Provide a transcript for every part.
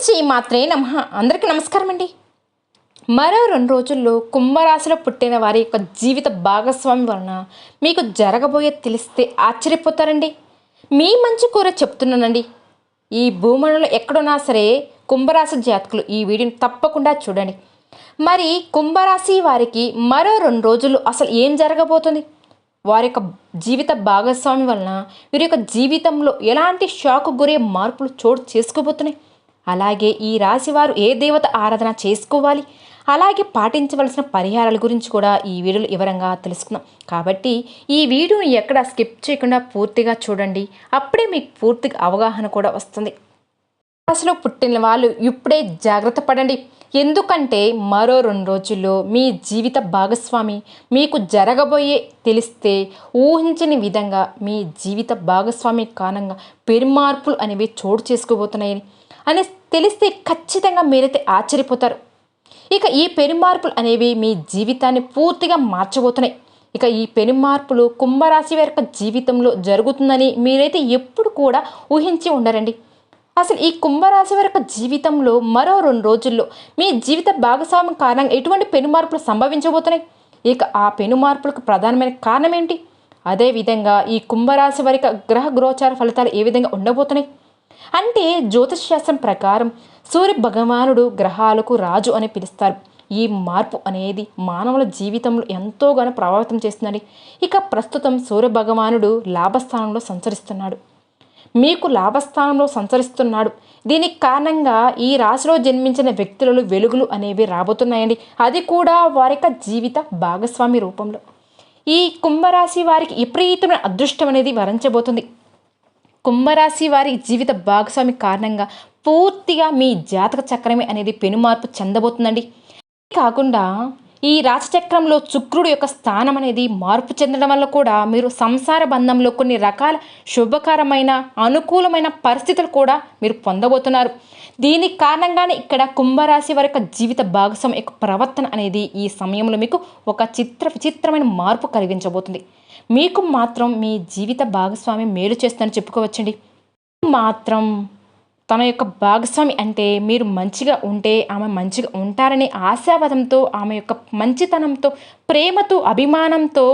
శ్రీ మాత్రే నమ. అందరికీ నమస్కారం అండి. మరో రెండు రోజుల్లో కుంభరాశిలో పుట్టిన వారి యొక్క జీవిత భాగస్వామి వలన మీకు జరగబోయే తెలిస్తే ఆశ్చర్యపోతారండి. మీ మంచి కూర చెప్తున్నానండి. ఈ భూమండలం ఎక్కడున్నా సరే కుంభరాశి జాతకులు ఈ వీడియోని తప్పకుండా చూడండి. మరి కుంభరాశి వారికి మరో రెండు రోజులు అసలు ఏం జరగబోతుంది? వారి యొక్క జీవిత భాగస్వామి వలన వీరి యొక్క జీవితంలో ఎలాంటి షాక్ గురే మార్పులు చోటు చేసుకోబోతున్నాయి? అలాగే ఈ రాశి వారు ఏ దేవత ఆరాధన చేసుకోవాలి? అలాగే పాటించవలసిన పరిహారాల గురించి కూడా ఈ వీడియోలో వివరంగా తెలుసుకుందాం. కాబట్టి ఈ వీడియోని ఎక్కడ స్కిప్ చేయకుండా పూర్తిగా చూడండి. అప్పుడే మీకు పూర్తిగా అవగాహన కూడా వస్తుంది. రాశిలో పుట్టిన వాళ్ళు ఇప్పుడే జాగ్రత్త పడండి. ఎందుకంటే మరో రెండు రోజుల్లో మీ జీవిత భాగస్వామి మీకు జరగబోయే తెలిస్తే ఊహించని విధంగా మీ జీవిత భాగస్వామి కారణంగా పెరుమార్పులు అనేవి చోటు చేసుకోబోతున్నాయని అని తెలిస్తే ఖచ్చితంగా మీరైతే ఆశ్చర్యపోతారు. ఇక ఈ పెనుమార్పులు అనేవి మీ జీవితాన్ని పూర్తిగా మార్చబోతున్నాయి. ఇక ఈ పెనుమార్పులు కుంభరాశి వారి యొక్క జీవితంలో జరుగుతుందని మీరైతే ఎప్పుడు కూడా ఊహించి ఉండరండి. అసలు ఈ కుంభరాశి వారి యొక్క జీవితంలో మరో రెండు రోజుల్లో మీ జీవిత భాగస్వామ్యం కారణంగా ఎటువంటి పెనుమార్పులు సంభవించబోతున్నాయి? ఇక ఆ పెనుమార్పులకు ప్రధానమైన కారణం ఏంటి? అదేవిధంగా ఈ కుంభరాశి వారి గ్రహ గోచార ఫలితాలు ఏ విధంగా ఉండబోతున్నాయి? అంటే జ్యోతిష్ శాస్త్రం ప్రకారం సూర్య భగవానుడు గ్రహాలకు రాజు అని పిలుస్తారు. ఈ మార్పు అనేది మానవుల జీవితంలో ఎంతోగానో ప్రభావితం చేస్తుందండి. ఇక ప్రస్తుతం సూర్య భగవానుడు లాభస్థానంలో సంచరిస్తున్నాడు. మీకు లాభస్థానంలో సంచరిస్తున్నాడు. దీనికి కారణంగా ఈ రాశిలో జన్మించిన వ్యక్తులలో వెలుగులు అనేవి రాబోతున్నాయండి. అది కూడా వారి యొక్క జీవిత భాగస్వామి రూపంలో. ఈ కుంభరాశి వారికి విపరీతమైన అదృష్టం అనేది వరించబోతుంది. కుంభరాశి వారి జీవిత భాగస్వామి కారణంగా పూర్తిగా మీ జాతక చక్రమే అనేది పెనుమార్పు చెందబోతుందండి. కాకుండా ఈ రాశిచక్రంలో శుక్రుడు యొక్క స్థానం అనేది మార్పు చెందడం వల్ల కూడా మీరు సంసార బంధంలో కొన్ని రకాల శుభకరమైన అనుకూలమైన పరిస్థితులు కూడా మీరు పొందబోతున్నారు. దీనికి కారణంగానే ఇక్కడ కుంభరాశి వారి యొక్క జీవిత భాగస్వామి యొక్క ప్రవర్తన అనేది ఈ సమయంలో మీకు ఒక చిత్ర విచిత్రమైన మార్పు కలిగించబోతుంది. మీకు మాత్రం మీ జీవిత భాగస్వామి మేలు చేస్తుందని చెప్పుకోవచ్చండి. మాత్రం తన యొక్క భాగస్వామి అంటే మీరు మంచిగా ఉంటే ఆమె మంచిగా ఉంటారనే ఆశావాదంతో ఆమె యొక్క మంచితనంతో ప్రేమతో అభిమానంతో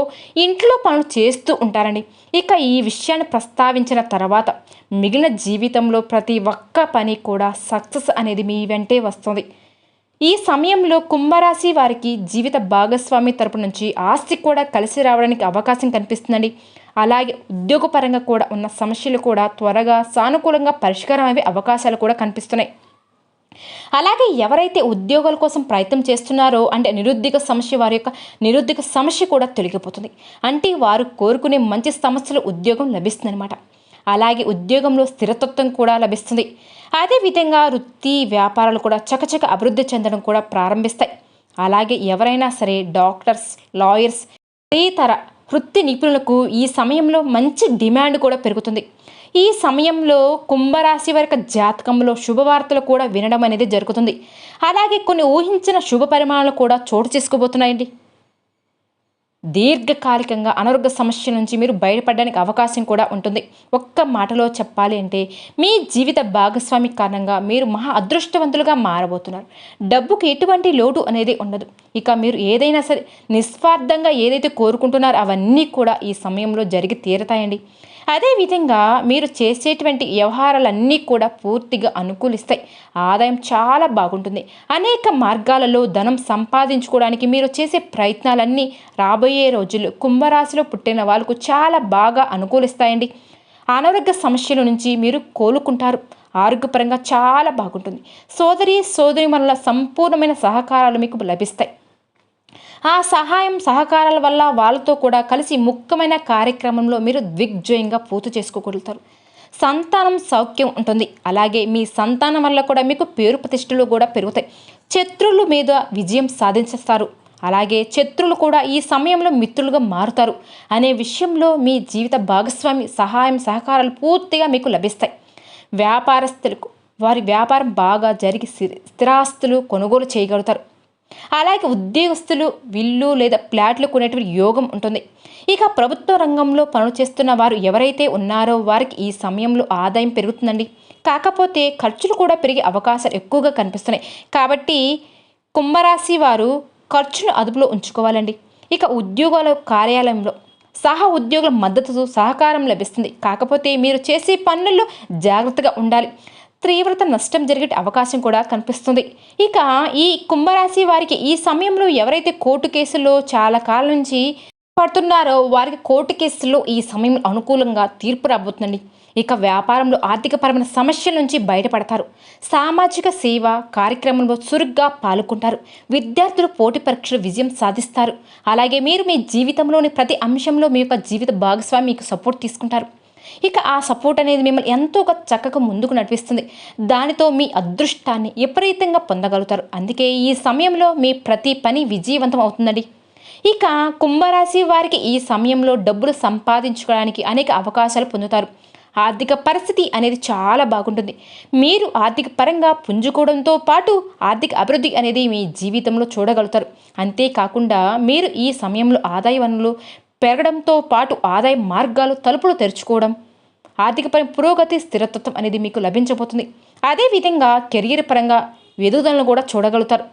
ఇంట్లో పనులు చేస్తూ ఉంటారండి. ఇక ఈ విషయాన్ని ప్రస్తావించిన తర్వాత మిగిలిన జీవితంలో ప్రతి ఒక్క పని కూడా సక్సెస్ అనేది మీ వెంటే వస్తుంది. ఈ సమయంలో కుంభరాశి వారికి జీవిత భాగస్వామి తరపు నుంచి ఆస్తి కూడా కలిసి రావడానికి అవకాశం కనిపిస్తుందండి. అలాగే ఉద్యోగపరంగా కూడా ఉన్న సమస్యలు కూడా త్వరగా సానుకూలంగా పరిష్కారం అయ్యే అవకాశాలు కూడా కనిపిస్తున్నాయి. అలాగే ఎవరైతే ఉద్యోగాల కోసం ప్రయత్నం చేస్తున్నారో అంటే నిరుద్యోగ సమస్య వారి యొక్క నిరుద్యోగ సమస్య కూడా తొలగిపోతుంది. అంటే వారు కోరుకునే మంచి సమస్యలు ఉద్యోగం లభిస్తుందన్నమాట. అలాగే ఉద్యోగంలో స్థిరతత్వం కూడా లభిస్తుంది. అదేవిధంగా వృత్తి వ్యాపారాలు కూడా చకచక అభివృద్ధి చెందడం కూడా ప్రారంభిస్తాయి. అలాగే ఎవరైనా సరే డాక్టర్స్ లాయర్స్ ఇతర వృత్తి నిపుణులకు ఈ సమయంలో మంచి డిమాండ్ కూడా పెరుగుతుంది. ఈ సమయంలో కుంభరాశి వరకు జాతకంలో శుభవార్తలు కూడా వినడం అనేది జరుగుతుంది. అలాగే కొన్ని ఊహించిన శుభ పరిమాణాలు కూడా చోటు చేసుకోబోతున్నాయండి. దీర్ఘకాలికంగా అనారోగ్య సమస్య నుంచి మీరు బయటపడడానికి అవకాశం కూడా ఉంటుంది. ఒక్క మాటలో చెప్పాలి అంటే మీ జీవిత భాగస్వామి కారణంగా మీరు మహా అదృష్టవంతులుగా మారబోతున్నారు. డబ్బుకి ఎటువంటి లోటు అనేది ఉండదు. ఇక మీరు ఏదైనా సరే నిస్వార్థంగా ఏదైతే కోరుకుంటున్నారో అవన్నీ కూడా ఈ సమయంలో జరిగి తీరతాయండి. అదేవిధంగా మీరు చేసేటువంటి వ్యవహారాలన్నీ కూడా పూర్తిగా అనుకూలిస్తాయి. ఆదాయం చాలా బాగుంటుంది. అనేక మార్గాలలో ధనం సంపాదించుకోవడానికి మీరు చేసే ప్రయత్నాలన్నీ రాబోయే రోజులు కుంభరాశిలో పుట్టిన వాళ్ళకు చాలా బాగా అనుకూలిస్తాయండి. అనారోగ్య సమస్యల నుంచి మీరు కోలుకుంటారు. ఆరోగ్యపరంగా చాలా బాగుంటుంది. సోదరి సోదరి మనల సంపూర్ణమైన సహకారాలు మీకు లభిస్తాయి. ఆ సహాయం సహకారాల వల్ల వాళ్ళతో కూడా కలిసి ముఖ్యమైన కార్యక్రమంలో మీరు దిగ్జయంగా పూర్తి చేసుకోగలుగుతారు. సంతానం సౌఖ్యం ఉంటుంది. అలాగే మీ సంతానం వల్ల కూడా మీకు పేరు ప్రతిష్టలు కూడా పెరుగుతాయి. శత్రువుల మీద విజయం సాధించేస్తారు. అలాగే శత్రులు కూడా ఈ సమయంలో మిత్రులుగా మారుతారు అనే విషయంలో మీ జీవిత భాగస్వామి సహాయం సహకారాలు పూర్తిగా మీకు లభిస్తాయి. వ్యాపారస్తులకు వారి వ్యాపారం బాగా జరిగి స్థిరాస్తులు కొనుగోలు చేయగలుగుతారు. అలాగే ఉద్యోగస్తులు విల్లు లేదా ప్లాట్లు కొనేటువంటి యోగం ఉంటుంది. ఇక ప్రభుత్వ రంగంలో పనులు చేస్తున్న వారు ఎవరైతే ఉన్నారో వారికి ఈ సమయంలో ఆదాయం పెరుగుతుందండి. కాకపోతే ఖర్చులు కూడా పెరిగే అవకాశాలు ఎక్కువగా కనిపిస్తున్నాయి. కాబట్టి కుంభరాశి వారు ఖర్చును అదుపులో ఉంచుకోవాలండి. ఇక ఉద్యోగాల కార్యాలయంలో సహ ఉద్యోగుల మద్దతు సహకారం లభిస్తుంది. కాకపోతే మీరు చేసే పనుల్లో జాగ్రత్తగా ఉండాలి. తీవ్రత నష్టం జరిగే అవకాశం కూడా కనిపిస్తుంది. ఇక ఈ కుంభరాశి వారికి ఈ సమయంలో ఎవరైతే కోర్టు కేసుల్లో చాలా కాలం నుంచి పడుతున్నారో వారికి కోర్టు కేసుల్లో ఈ సమయం అనుకూలంగా తీర్పు రాబోతుందండి. ఇక వ్యాపారంలో ఆర్థికపరమైన సమస్యల నుంచి బయటపడతారు. సామాజిక సేవ కార్యక్రమంలో చురుగ్గా పాల్గొంటారు. విద్యార్థులు పోటీ పరీక్షలు విజయం సాధిస్తారు. అలాగే మీరు మీ జీవితంలోని ప్రతి అంశంలో మీ యొక్క జీవిత భాగస్వామి మీకు సపోర్ట్ తీసుకుంటారు. ఇక ఆ సపోర్ట్ అనేది మిమ్మల్ని ఎంతో ఒక చక్కగా ముందుకు నడిపిస్తుంది. దానితో మీ అదృష్టాన్ని విపరీతంగా పొందగలుగుతారు. అందుకే ఈ సమయంలో మీ ప్రతి పని విజయవంతం అవుతుందండి. ఇక కుంభరాశి వారికి ఈ సమయంలో డబ్బులు సంపాదించుకోవడానికి అనేక అవకాశాలు పొందుతారు. ఆర్థిక పరిస్థితి అనేది చాలా బాగుంటుంది. మీరు ఆర్థిక పరంగా పుంజుకోవడంతో పాటు ఆర్థిక అభివృద్ధి అనేది మీ జీవితంలో చూడగలుగుతారు. అంతేకాకుండా మీరు ఈ సమయంలో ఆదాయ వనరులు పెరగడంతో పాటు ఆదాయ మార్గాలు తలుపులు తెరుచుకోవడం ఆర్థికపర పురోగతి స్థిరత్వం అనేది మీకు లభించబోతుంది. అదేవిధంగా కెరీర్ పరంగా ఎదుగుదలను కూడా చూడగలుగుతారు.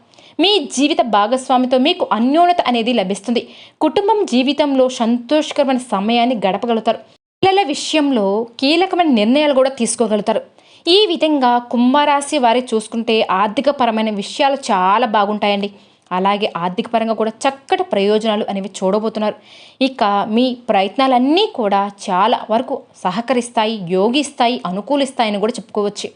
మీ జీవిత భాగస్వామితో మీకు అన్యోన్యత అనేది లభిస్తుంది. కుటుంబం జీవితంలో సంతోషకరమైన సమయాన్ని గడపగలుగుతారు. పిల్లల విషయంలో కీలకమైన నిర్ణయాలు కూడా తీసుకోగలుగుతారు. ఈ విధంగా కుంభరాశి వారి చూసుకుంటే ఆర్థికపరమైన విషయాలు చాలా బాగుంటాయండి. అలాగే ఆర్థిక పరంగా కూడా చక్కటి ప్రయోజనాలు అనేవి చూడబోతున్నారు. ఇక మీ ప్రయత్నాలన్నీ కూడా చాలా వరకు సహకరిస్తాయి యోగిస్తాయి అనుకూలిస్తాయని కూడా చెప్పుకోవచ్చు.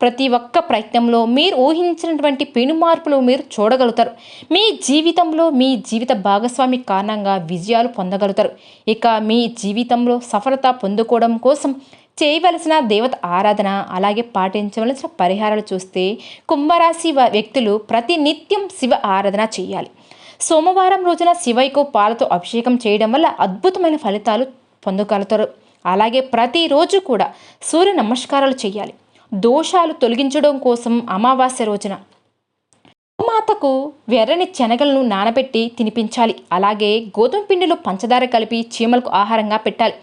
ప్రతి ఒక్క ప్రయత్నంలో మీరు ఊహించినటువంటి పెను మార్పులు మీరు చూడగలుగుతారు. మీ జీవితంలో మీ జీవిత భాగస్వామి కారణంగా విజయాలు పొందగలుగుతారు. ఇక మీ జీవితంలో సఫలత పొందుకోవడం కోసం చేయవలసిన దేవత ఆరాధన అలాగే పాటించవలసిన పరిహారాలు చూస్తే కుంభరాశి వ్యక్తులు ప్రతి నిత్యం శివ ఆరాధన చేయాలి. సోమవారం రోజున శివయ్యకు పాలతో అభిషేకం చేయడం వల్ల అద్భుతమైన ఫలితాలు పొందగలుగుతారు. అలాగే ప్రతిరోజు కూడా సూర్య నమస్కారాలు చేయాలి. దోషాలు తొలగించడం కోసం అమావాస్య రోజున మాతకు వెర్రని శనగలను నానబెట్టి తినిపించాలి. అలాగే గోధుమ పిండిలో పంచదార కలిపి చీమలకు ఆహారంగా పెట్టాలి.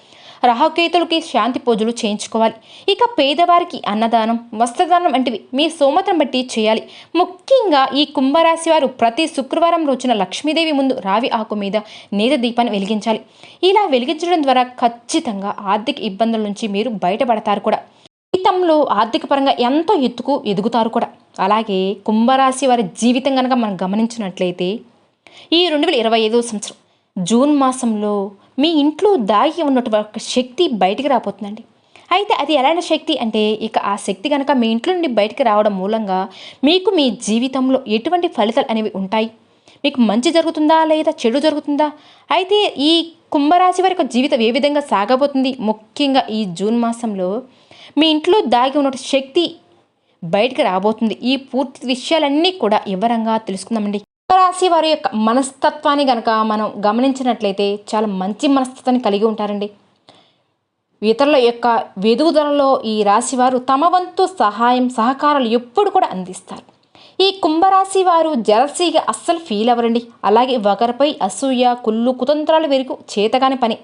రాహుకేతులకి శాంతి పూజలు చేయించుకోవాలి. ఇక పేదవారికి అన్నదానం వస్త్రదానం వంటివి మీ సోమతం బట్టి చేయాలి. ముఖ్యంగా ఈ కుంభరాశి వారు ప్రతి శుక్రవారం రోజున లక్ష్మీదేవి ముందు రావి ఆకు మీద నేత దీపాన్ని వెలిగించాలి. ఇలా వెలిగించడం ద్వారా ఖచ్చితంగా ఆర్థిక ఇబ్బందుల నుంచి మీరు బయటపడతారు కూడా. జీవితంలో ఆర్థిక పరంగా ఎంతో ఎత్తుకు ఎదుగుతారు కూడా. అలాగే కుంభరాశి వారి జీవితం కనుక మనం గమనించినట్లయితే ఈ రెండు వేల ఇరవై ఐదో సంవత్సరం జూన్ మాసంలో మీ ఇంట్లో దాగి ఉన్నటువంటి ఒక శక్తి బయటికి రాబోతుందండి. అయితే అది ఎలాంటి శక్తి అంటే ఇక ఆ శక్తి కనుక మీ ఇంట్లో నుండి బయటికి రావడం మూలంగా మీకు మీ జీవితంలో ఎటువంటి ఫలితాలు అనేవి ఉంటాయి? మీకు మంచి జరుగుతుందా లేదా చెడు జరుగుతుందా? అయితే ఈ కుంభరాశి వారి జీవితం ఏ విధంగా సాగబోతుంది? ముఖ్యంగా ఈ జూన్ మాసంలో మీ ఇంట్లో దాగి ఉన్న శక్తి బయటికి రాబోతుంది. ఈ పూర్తి విషయాలన్నీ కూడా వివరంగా తెలుసుకుందామండి. రాశి వారి యొక్క మనస్తత్వాన్ని కనుక మనం గమనించినట్లయితే చాలా మంచి మనస్తత్వాన్ని కలిగి ఉంటారండి. ఇతరుల యొక్క వెదుగుదలలో ఈ రాశి వారు తమ వంతు సహాయం సహకారాలు ఎప్పుడు కూడా అందిస్తారు. ఈ కుంభరాశి వారు జలసీగా అస్సలు ఫీల్ అవ్వరండి. అలాగే ఒకరిపై అసూయ కుళ్ళు కుతంత్రాలు వెరుగు చేతగాని పని.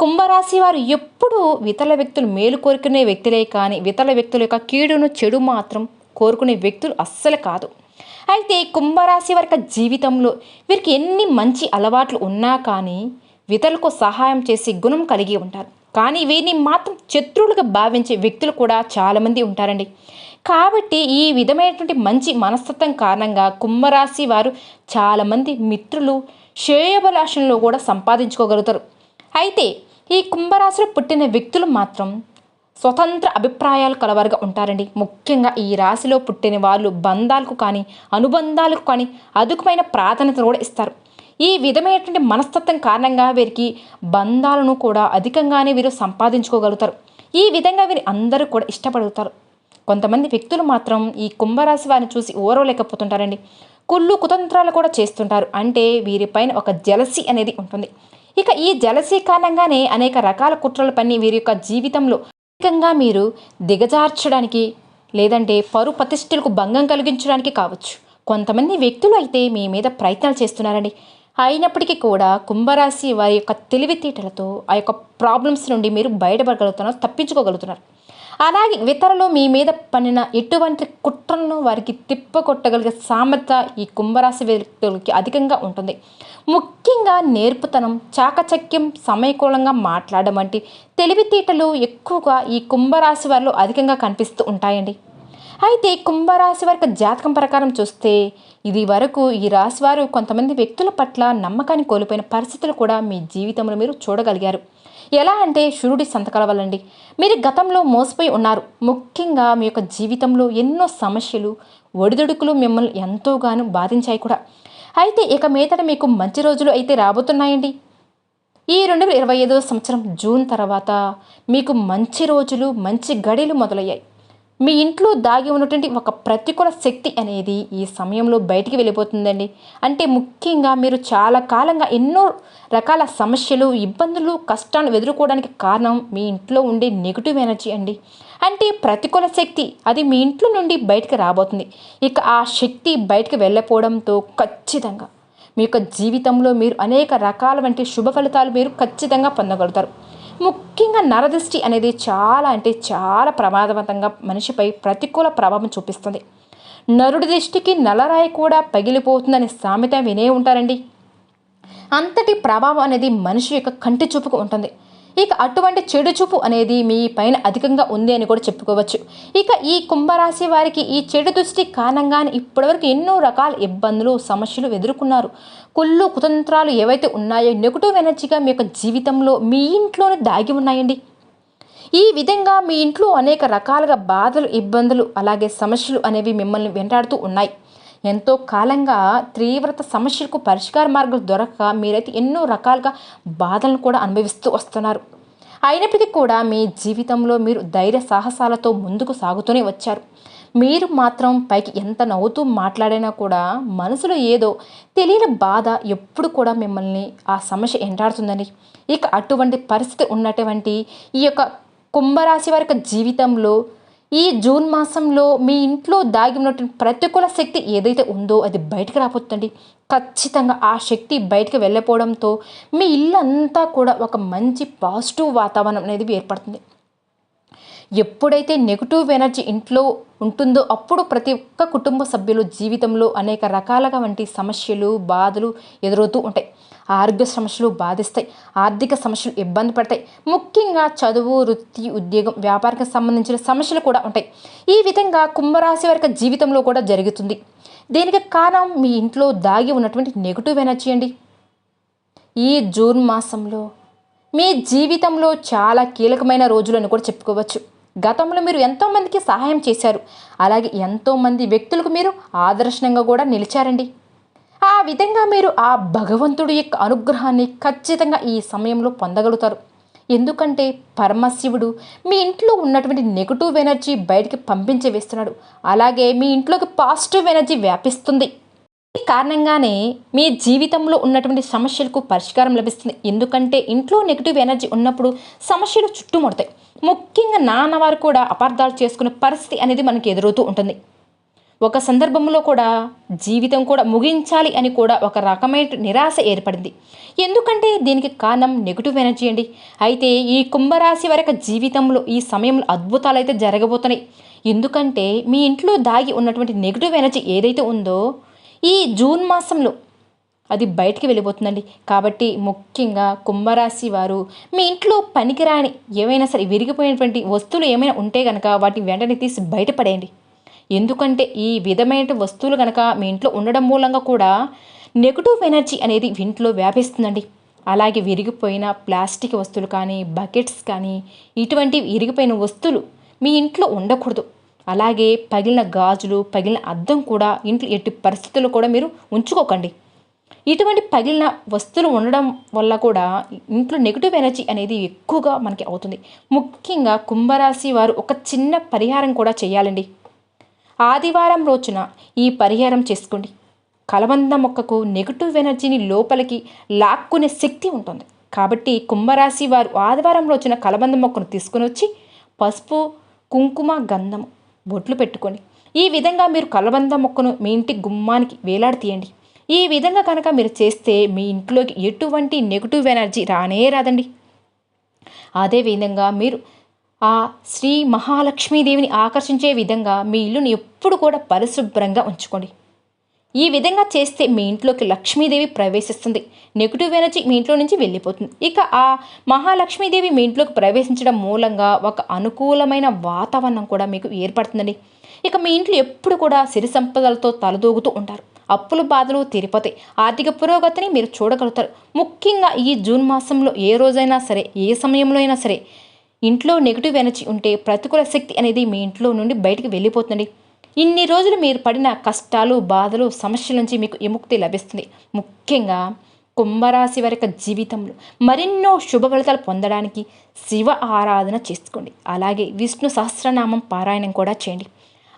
కుంభరాశి వారు ఎప్పుడూ ఇతరుల వ్యక్తులు మేలు కోరుకునే వ్యక్తులే కానీ ఇతరుల వ్యక్తుల యొక్క కీడును చెడు మాత్రం కోరుకునే వ్యక్తులు అస్సలు కాదు. అయితే కుంభరాశి వర్గ జీవితంలో వీరికి ఎన్ని మంచి అలవాట్లు ఉన్నా కానీ ఇతరులకు సహాయం చేసే గుణం కలిగి ఉంటారు. కానీ వీరిని మాత్రం శత్రువులుగా భావించే వ్యక్తులు కూడా చాలామంది ఉంటారండి. కాబట్టి ఈ విధమైనటువంటి మంచి మనస్తత్వం కారణంగా కుంభరాశి వారు చాలామంది మిత్రులు శ్రేయభలాషణలో కూడా సంపాదించుకోగలుగుతారు. అయితే ఈ కుంభరాశిలో పుట్టిన వ్యక్తులు మాత్రం స్వతంత్ర అభిప్రాయాలు కలవారుగా ఉంటారండి. ముఖ్యంగా ఈ రాశిలో పుట్టిన వాళ్ళు బంధాలకు కానీ అనుబంధాలకు కానీ అధికమైన ప్రాధాన్యత కూడా ఇస్తారు. ఈ విధమైనటువంటి మనస్తత్వం కారణంగా వీరికి బంధాలను కూడా అధికంగానే వీరు సంపాదించుకోగలుగుతారు. ఈ విధంగా వీరి అందరూ కూడా ఇష్టపడుతారు. కొంతమంది వ్యక్తులు మాత్రం ఈ కుంభరాశి వారిని చూసి ఓరవలేకపోతుంటారండి. కుళ్ళు కుతంత్రాలు కూడా చేస్తుంటారు. అంటే వీరిపైన ఒక జలసి అనేది ఉంటుంది. ఇక ఈ జలసీ కారణంగానే అనేక రకాల కుట్రలు పని వీరి యొక్క జీవితంలో అధికంగా మీరు దిగజార్చడానికి లేదంటే పరు ప్రతిష్టలకు భంగం కలిగించడానికి కావచ్చు. కొంతమంది వ్యక్తులు అయితే మీ మీద ప్రయత్నాలు చేస్తున్నారండి. అయినప్పటికీ కూడా కుంభరాశి వారి యొక్క తెలివితేటలతో ఆ యొక్క ప్రాబ్లమ్స్ నుండి మీరు బయటపడగలుగుతున్నారు తప్పించుకోగలుగుతున్నారు. అలాగే ఇతరులు మీ మీద పనిన ఎటువంటి కుట్రను వారికి తిప్పకొట్టగలిగే సామర్థ్య ఈ కుంభరాశి వ్యక్తులకి అధికంగా ఉంటుంది. ముఖ్యంగా నేర్పుతనం చాకచక్యం సమయకూలంగా మాట్లాడడం వంటి తెలివితేటలు ఎక్కువగా ఈ కుంభరాశి వారిలో అధికంగా కనిపిస్తూ ఉంటాయండి. అయితే కుంభరాశి వారికి జాతకం ప్రకారం చూస్తే ఇది వరకు ఈ రాశి వారు కొంతమంది వ్యక్తుల పట్ల నమ్మకాన్ని కోల్పోయిన పరిస్థితులు కూడా మీ జీవితంలో మీరు చూడగలిగారు. ఎలా అంటే సూర్యుడి సంతకాల వల్లండి. మీరు గతంలో మోసపోయి ఉన్నారు. ముఖ్యంగా మీ యొక్క జీవితంలో ఎన్నో సమస్యలు ఒడిదుడుకులు మిమ్మల్ని ఎంతోగానో బాధించాయి కూడా. అయితే ఇక మీదట మీకు మంచి రోజులు అయితే రాబోతున్నాయండి. ఈ రెండు వేల ఇరవై ఐదో సంవత్సరం జూన్ తర్వాత మీకు మంచి రోజులు మంచి గడిలు మొదలయ్యాయి. మీ ఇంట్లో దాగి ఉన్నటువంటి ఒక ప్రతికూల శక్తి అనేది ఈ సమయంలో బయటికి వెళ్ళిపోతుందండి. అంటే ముఖ్యంగా మీరు చాలా కాలంగా ఎన్నో రకాల సమస్యలు ఇబ్బందులు కష్టాలు ఎదుర్కోవడానికి కారణం మీ ఇంట్లో ఉండే నెగిటివ్ ఎనర్జీ అండి. అంటే ప్రతికూల శక్తి అది మీ ఇంట్లో నుండి బయటకు రాబోతుంది. ఇక ఆ శక్తి బయటికి వెళ్ళపోవడంతో ఖచ్చితంగా మీ యొక్క జీవితంలో మీరు అనేక రకాల వంటి శుభ ఫలితాలు మీరు ఖచ్చితంగా పొందగలుగుతారు. ముఖ్యంగా నరదృష్టి అనేది చాలా అంటే చాలా ప్రమాదవంతంగా మనిషిపై ప్రతికూల ప్రభావం చూపిస్తుంది. నరుడి దృష్టికి నల్లరాయి కూడా పగిలిపోతుందనే సామెత వినే ఉంటారండి. అంతటి ప్రభావం అనేది మనిషి యొక్క కంటి చూపుకు ఉంటుంది. ఇక అటువంటి చెడు చూపు అనేది మీ పైన అధికంగా ఉంది అని కూడా చెప్పుకోవచ్చు. ఇక ఈ కుంభరాశి వారికి ఈ చెడు దృష్టి కారణంగానే ఇప్పటివరకు ఎన్నో రకాల ఇబ్బందులు సమస్యలు ఎదుర్కొన్నారు. కుళ్ళు కుతంత్రాలు ఏవైతే ఉన్నాయో నెగిటివ్ ఎనర్జీగా మీ యొక్క జీవితంలో మీ ఇంట్లోనే దాగి ఉన్నాయండి. ఈ విధంగా మీ ఇంట్లో అనేక రకాలుగా బాధలు ఇబ్బందులు అలాగే సమస్యలు అనేవి మిమ్మల్ని వెంటాడుతూ ఉన్నాయి. ఎంతో కాలంగా తీవ్రత సమస్యలకు పరిష్కార మార్గాలు దొరక మీరైతే ఎన్నో రకాలుగా బాధలను కూడా అనుభవిస్తూ వస్తున్నారు. అయినప్పటికీ కూడా మీ జీవితంలో మీరు ధైర్య సాహసాలతో ముందుకు సాగుతూనే వచ్చారు. మీరు మాత్రం పైకి ఎంత నవ్వుతూ మాట్లాడినా కూడా మనసులో ఏదో తెలియని బాధ ఎప్పుడు కూడా మిమ్మల్ని ఆ సమస్య ఎంటాడుతుందని ఇక అటువంటి పరిస్థితి ఉన్నటువంటి ఈ యొక్క కుంభరాశి వారి జీవితంలో ఈ జూన్ మాసంలో మీ ఇంట్లో దాగి ఉన్నటువంటి ప్రతికూల శక్తి ఏదైతే ఉందో అది బయటకు రాబోతుంది ఖచ్చితంగా ఆ శక్తి బయటకు వెళ్ళిపోవడంతో మీ ఇల్లు అంతా కూడా ఒక మంచి పాజిటివ్ వాతావరణం అనేది ఏర్పడుతుంది. ఎప్పుడైతే నెగిటివ్ ఎనర్జీ ఇంట్లో ఉంటుందో అప్పుడు ప్రతి ఒక్క కుటుంబ సభ్యులు జీవితంలో అనేక రకాలుగా వంటి సమస్యలు బాధలు ఎదురవుతూ ఉంటాయి. ఆరోగ్య సమస్యలు బాధిస్తాయి ఆర్థిక సమస్యలు ఇబ్బంది పడతాయి. ముఖ్యంగా చదువు వృత్తి ఉద్యోగం వ్యాపారానికి సంబంధించిన సమస్యలు కూడా ఉంటాయి. ఈ విధంగా కుంభరాశి వారికి జీవితంలో కూడా జరుగుతుంది. దీనికి కారణం మీ ఇంట్లో దాగి ఉన్నటువంటి నెగిటివ్ ఎనర్జీ అండి. ఈ జూన్ మాసంలో మీ జీవితంలో చాలా కీలకమైన రోజులను కూడా చెప్పుకోవచ్చు. గతంలో మీరు ఎంతోమందికి సహాయం చేశారు. అలాగే ఎంతోమంది వ్యక్తులకు మీరు ఆదర్శనంగా కూడా నిలిచారండి. ఆ విధంగా మీరు ఆ భగవంతుడి యొక్క అనుగ్రహాన్ని ఖచ్చితంగా ఈ సమయంలో పొందగలుగుతారు. ఎందుకంటే పరమశివుడు మీ ఇంట్లో ఉన్నటువంటి నెగిటివ్ ఎనర్జీ బయటికి పంపించి వేస్తున్నాడు. అలాగే మీ ఇంట్లోకి పాజిటివ్ ఎనర్జీ వ్యాపిస్తుంది. ఈ కారణంగానే మీ జీవితంలో ఉన్నటువంటి సమస్యలకు పరిష్కారం లభిస్తుంది. ఎందుకంటే ఇంట్లో నెగిటివ్ ఎనర్జీ ఉన్నప్పుడు సమస్యలు చుట్టుముడతాయి. ముఖ్యంగా నాన్నవారు కూడా అపార్థాలు చేసుకునే పరిస్థితి అనేది మనకి ఎదురవుతూ ఉంటుంది. ఒక సందర్భంలో కూడా జీవితం కూడా ముగించాలి అని కూడా ఒక రకమైన నిరాశ ఏర్పడింది. ఎందుకంటే దీనికి కారణం నెగిటివ్ ఎనర్జీ అండి. అయితే ఈ కుంభరాశి వరకు జీవితంలో ఈ సమయంలో అద్భుతాలు అయితే జరగబోతున్నాయి. ఎందుకంటే మీ ఇంట్లో దాగి ఉన్నటువంటి నెగిటివ్ ఎనర్జీ ఏదైతే ఉందో ఈ జూన్ మాసంలో అది బయటికి వెళ్ళిపోతుందండి. కాబట్టి ముఖ్యంగా కుంభరాశి వారు మీ ఇంట్లో పనికిరాని ఏవైనా సరే విరిగిపోయినటువంటి వస్తువులు ఏమైనా ఉంటే కనుక వాటిని వెంటనే తీసి బయటపడేయండి ఎందుకంటే ఈ విధమైన వస్తువులు కనుక మీ ఇంట్లో ఉండడం మూలంగా కూడా నెగిటివ్ ఎనర్జీ అనేది ఇంట్లో వ్యాపిస్తుందండి. అలాగే విరిగిపోయిన ప్లాస్టిక్ వస్తువులు కానీ బకెట్స్ కానీ ఇటువంటి విరిగిపోయిన వస్తువులు మీ ఇంట్లో ఉండకూడదు. అలాగే పగిలిన గాజులు పగిలిన అద్దం కూడా ఇంట్లో ఎట్టి పరిస్థితుల్లో కూడా మీరు ఉంచుకోకండి. ఇటువంటి పగిలిన వస్తువులు ఉండడం వల్ల కూడా ఇంట్లో నెగిటివ్ ఎనర్జీ అనేది ఎక్కువగా మనకి అవుతుంది. ముఖ్యంగా కుంభరాశి వారు ఒక చిన్న పరిహారం కూడా చేయాలండి. ఆదివారం రోజున ఈ పరిహారం చేసుకోండి. కలబంద మొక్కకు నెగిటివ్ ఎనర్జీని లోపలికి లాక్కునే శక్తి ఉంటుంది. కాబట్టి కుంభరాశి వారు ఆదివారం రోజున కలబంద మొక్కను తీసుకుని వచ్చి పసుపు కుంకుమ గంధం బొట్లు పెట్టుకొని ఈ విధంగా మీరు కలబంద మొక్కను మీ ఇంటి గుమ్మానికి వేలాడతీయండి ఈ విధంగా కనుక మీరు చేస్తే మీ ఇంట్లోకి ఎటువంటి నెగిటివ్ ఎనర్జీ రానే రాదండి. అదేవిధంగా మీరు ఆ శ్రీ మహాలక్ష్మీదేవిని ఆకర్షించే విధంగా మీ ఇల్లుని ఎప్పుడు కూడా పరిశుభ్రంగా ఉంచుకోండి. ఈ విధంగా చేస్తే మీ ఇంట్లోకి లక్ష్మీదేవి ప్రవేశిస్తుంది. నెగిటివ్ ఎనర్జీ మీ ఇంట్లో నుంచి వెళ్ళిపోతుంది. ఇక ఆ మహాలక్ష్మీదేవి మీ ఇంట్లోకి ప్రవేశించడం మూలంగా ఒక అనుకూలమైన వాతావరణం కూడా మీకు ఏర్పడుతుందండి. ఇక మీ ఇంట్లో ఎప్పుడు కూడా సిరి సంపదలతో తలదూగుతూ ఉంటారు. అప్పుల బాధలు తీరిపోతాయి. ఆర్థిక పురోగతిని మీరు చూడగలుగుతారు. ముఖ్యంగా ఈ జూన్ మాసంలో ఏ రోజైనా సరే ఏ సమయంలో అయినా సరే ఇంట్లో నెగిటివ్ ఎనర్జీ ఉంటే ప్రతికూల శక్తి అనేది మీ ఇంట్లో నుండి బయటికి వెళ్ళిపోతుంది ఇన్ని రోజులు మీరు పడిన కష్టాలు బాధలు సమస్యల నుంచి మీకు విముక్తి లభిస్తుంది. ముఖ్యంగా కుంభరాశి వారి జీవితంలో మరెన్నో శుభ ఫలితాలు పొందడానికి శివ ఆరాధన చేసుకోండి. అలాగే విష్ణు సహస్రనామం పారాయణం కూడా చేయండి.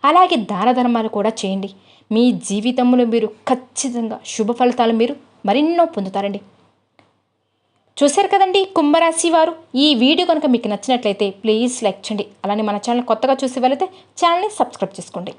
అలాగే దాన ధర్మాలు కూడా చేయండి. మీ జీవితంలో మీరు ఖచ్చితంగా శుభ ఫలితాలు మీరు మరెన్నో పొందుతారండి. చూశారు కదండి కుంభరాశి వారు. ఈ వీడియో కనుక మీకు నచ్చినట్లయితే ప్లీజ్ లైక్ చేయండి. అలానే మన ఛానల్ కొత్తగా చూసి వెళితే ఛానల్ని సబ్స్క్రైబ్ చేసుకోండి.